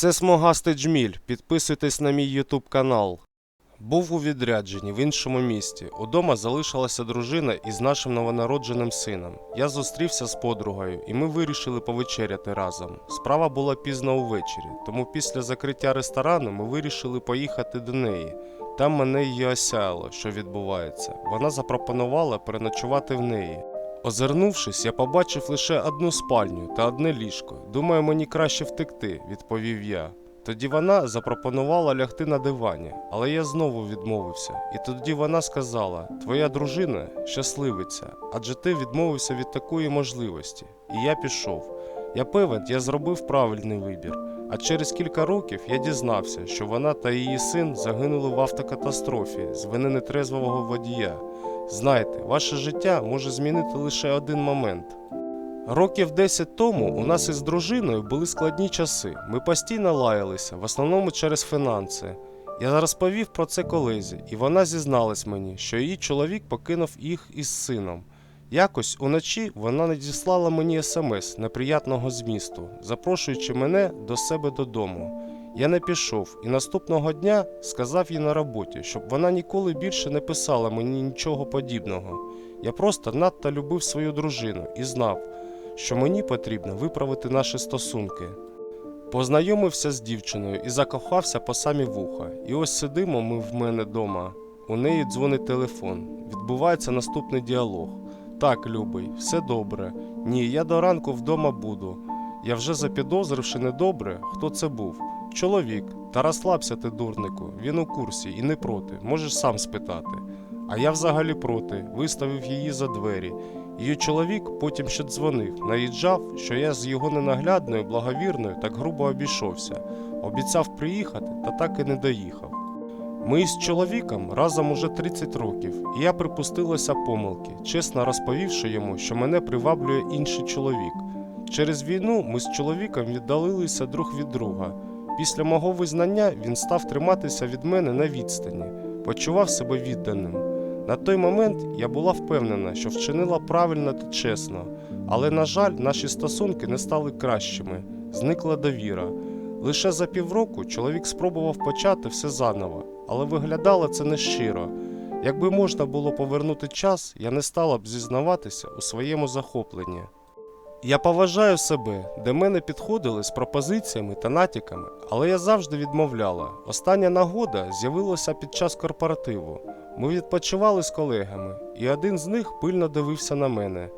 Це смугастий джміль. Підписуйтесь на мій ютуб канал. Був у відрядженні в іншому місті. Удома залишилася дружина із нашим новонародженим сином. Я зустрівся з подругою, і ми вирішили повечеряти разом. Справа була пізно увечері, тому після закриття ресторану ми вирішили поїхати до неї. Там мене її осяяло, що відбувається. Вона запропонувала переночувати в неї. Озирнувшись, я побачив лише одну спальню та одне ліжко. Думаю, мені краще втекти, відповів я. Тоді вона запропонувала лягти на дивані, але я знову відмовився. І тоді вона сказала: Твоя дружина щасливиця, адже ти відмовився від такої можливості. І я пішов. Я певен, я зробив правильний вибір. А через кілька років я дізнався, що вона та її син загинули в автокатастрофі з вини нетрезвого водія. Знайте, ваше життя може змінити лише один момент. Років 10 тому у нас із дружиною були складні часи. Ми постійно лаялися, в основному через фінанси. Я розповів про це колезі, і вона зізналась мені, що її чоловік покинув їх із сином. Якось уночі вона надіслала мені смс неприятного змісту, запрошуючи мене до себе додому. Я не пішов і наступного дня сказав їй на роботі, щоб вона ніколи більше не писала мені нічого подібного. Я просто надто любив свою дружину і знав, що мені потрібно виправити наші стосунки. Познайомився з дівчиною і закохався по самі вуха. І ось сидимо ми в мене вдома. У неї дзвонить телефон. Відбувається наступний діалог. Так, любий, все добре. Ні, я до ранку вдома буду. Я вже запідозривши недобре, хто це був. Чоловік. Та розслабся ти, дурнику, він у курсі і не проти, можеш сам спитати. А я взагалі проти, виставив її за двері. Її чоловік потім ще дзвонив, наїжджав, що я з його ненаглядною, благовірною так грубо обійшовся. Обіцяв приїхати, та так і не доїхав. Ми з чоловіком разом уже 30 років, і я припустилася помилки, чесно розповівши йому, що мене приваблює інший чоловік. Через війну ми з чоловіком віддалилися друг від друга. Після мого визнання він став триматися від мене на відстані, почував себе відданим. На той момент я була впевнена, що вчинила правильно та чесно, але, на жаль, наші стосунки не стали кращими, зникла довіра. Лише за півроку чоловік спробував почати все заново, але виглядало це нещиро. Якби можна було повернути час, я не стала б зізнаватися у своєму захопленні. Я поважаю себе, де мене підходили з пропозиціями та натяками, але я завжди відмовляла. Остання нагода з'явилася під час корпоративу. Ми відпочивали з колегами, і один з них пильно дивився на мене.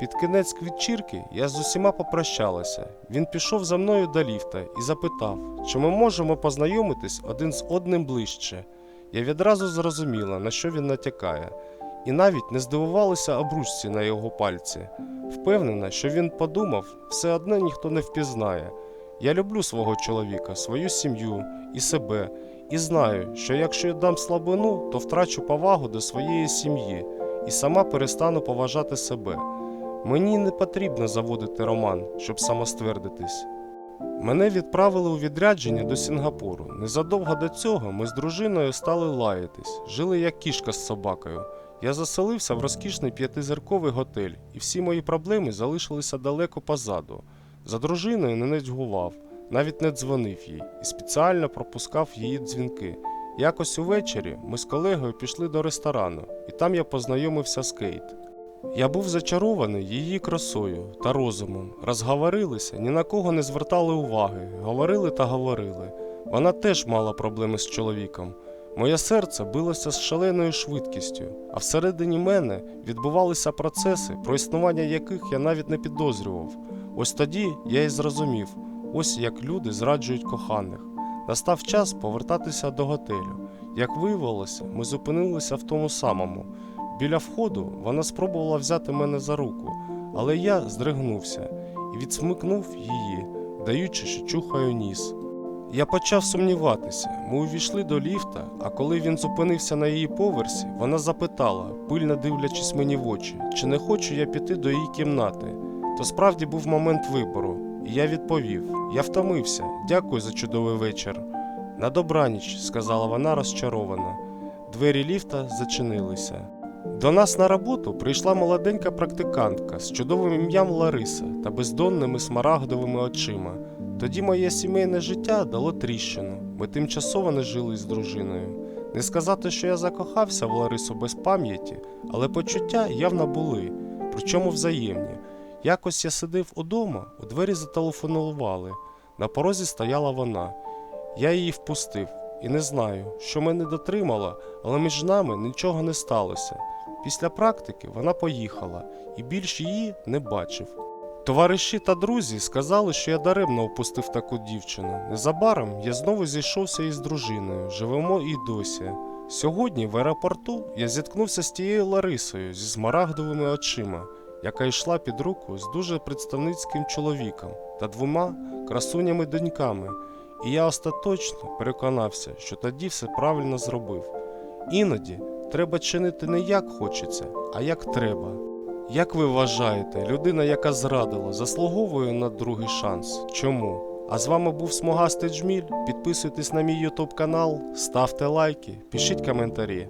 Під кінець квітчірки я з усіма попрощалася. Він пішов за мною до ліфта і запитав, чи ми можемо познайомитись один з одним ближче. Я відразу зрозуміла, на що він натякає, і навіть не здивувалася обручці на його пальці. Впевнена, що він подумав, все одно ніхто не впізнає. Я люблю свого чоловіка, свою сім'ю і себе, і знаю, що якщо я дам слабину, то втрачу повагу до своєї сім'ї і сама перестану поважати себе. Мені не потрібно заводити роман, щоб самоствердитись. Мене відправили у відрядження до Сінгапуру. Незадовго до цього ми з дружиною стали лаятись, жили як кішка з собакою. Я заселився в розкішний п'ятизірковий готель, і всі мої проблеми залишилися далеко позаду. За дружиною не нудьгував, навіть не дзвонив їй і спеціально пропускав її дзвінки. Якось увечері ми з колегою пішли до ресторану, і там я познайомився з Кейт. Я був зачарований її красою та розумом. Розговорилися, ні на кого не звертали уваги, говорили та говорили. Вона теж мала проблеми з чоловіком. Моє серце билося з шаленою швидкістю, а всередині мене відбувалися процеси, про існування яких я навіть не підозрював. Ось тоді я й зрозумів, ось як люди зраджують коханих. Настав час повертатися до готелю. Як виявилося, ми зупинилися в тому самому. Біля входу вона спробувала взяти мене за руку, але я здригнувся і відсмикнув її, даючи, що чухаю ніс. Я почав сумніватися. Ми увійшли до ліфта, а коли він зупинився на її поверсі, вона запитала, пильно дивлячись мені в очі, чи не хочу я піти до її кімнати. То справді був момент вибору, і я відповів: Я втомився, дякую за чудовий вечір. На добраніч, сказала вона розчарована. Двері ліфта зачинилися. До нас на роботу прийшла молоденька практикантка з чудовим ім'ям Лариса та бездонними смарагдовими очима. Тоді моє сімейне життя дало тріщину. Ми тимчасово не жили з дружиною. Не сказати, що я закохався в Ларису без пам'яті, але почуття явно були, причому взаємні. Якось я сидив удома, у двері зателефонували. На порозі стояла вона. Я її впустив і не знаю, що мене дотримало, але між нами нічого не сталося. Після практики вона поїхала і більш її не бачив. Товариші та друзі сказали, що я даремно опустив таку дівчину. Незабаром я знову зійшовся із дружиною, живемо і досі. Сьогодні в аеропорту я зіткнувся з тією Ларисою зі смарагдовими очима, яка йшла під руку з дуже представницьким чоловіком та двома красунями доньками. І я остаточно переконався, що тоді все правильно зробив. Іноді треба чинити не як хочеться, а як треба. Як ви вважаєте, людина, яка зрадила, заслуговує на другий шанс? Чому? А з вами був Смугастий Джміль. Підписуйтесь на мій ютуб канал, ставте лайки, пишіть коментарі.